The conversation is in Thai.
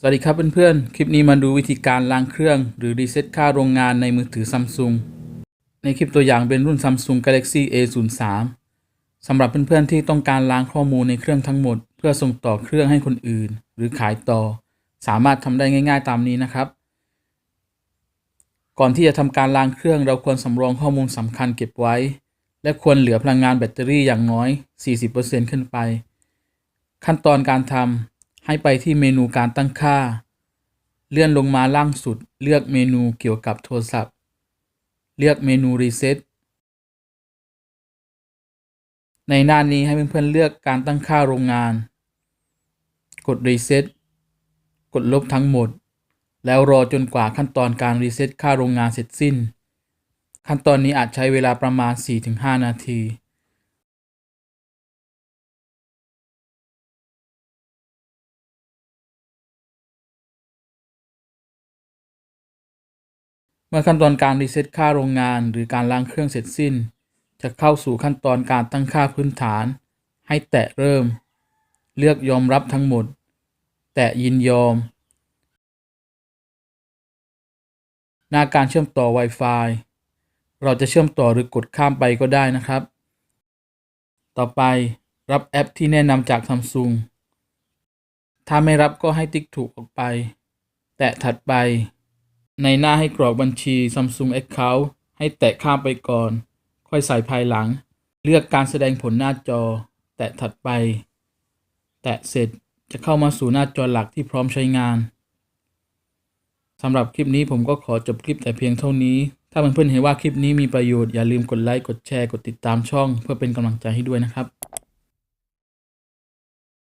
สวัสดีครับเพื่อนๆ คลิปนี้มาดูวิธีการล้างเครื่อง หรือรีเซ็ตค่าโรงงานในมือถือซัมซุงในคลิปตัวอย่างเป็นรุ่น Samsung Galaxy A03 สำหรับเพื่อนๆที่ต้องการล้างข้อมูลในเครื่องทั้งหมด เพื่อส่งต่อเครื่องให้คนอื่น หรือขายต่อ สามารถทำได้ง่าย ๆ ตามนี้นะครับ ก่อนที่จะทำการล้างเครื่องเราควรสำรองข้อมูลสำคัญเก็บไว้ และควรเหลือพลังงานแบตเตอรี่อย่างน้อย 40%ขึ้นไป ขั้นตอนการทำ ให้ไปที่เมนูการตั้งค่า เลื่อนลงมาล่างสุด เลือกเมนูเกี่ยวกับโทรศัพท์ เลือกเมนู Reset ในหน้านี้ให้เพื่อนๆเลือกการตั้งค่าโรงงาน กด Reset กดลบทั้งหมด แล้วรอจนกว่าขั้นตอนการรีเซ็ตค่าโรงงานเสร็จสิ้น ขั้นตอนนี้อาจใช้เวลาประมาณ 4-5 นาที มื่อขั้นตอนการรีเซ็ตค่าโรงงาน หรือการล้างเครื่องเสร็จสิ้น จะเข้าสู่ขั้นตอนการตั้งค่าพื้นฐาน ให้แตะเริ่ม เลือกยอมรับทั้งหมด แตะยินยอม หน้าการเชื่อมต่อ Wi-Fi เราจะเชื่อมต่อหรือกดข้ามไปก็ได้นะครับ ต่อไปรับแอปที่แนะนำจาก Samsung ถ้าไม่รับก็ให้ติ๊กถูกออกไป แตะถัดไป ในหน้าให้กรอกบัญชี Samsung Account ให้แตะข้ามไปก่อน ค่อยใส่ภายหลัง เลือกการแสดงผลหน้าจอ แตะถัดไป แตะเสร็จจะเข้ามาสู่หน้าจอหลักที่พร้อมใช้งานสำหรับคลิปนี้ผมก็ขอจบคลิปแต่เพียงเท่านี้ ถ้าเพื่อนๆเห็นว่าคลิปนี้มีประโยชน์อย่าลืมกดไลค์ กดแชร์ กดติดตามช่อง เพื่อเป็นกำลังใจให้ด้วยนะครับ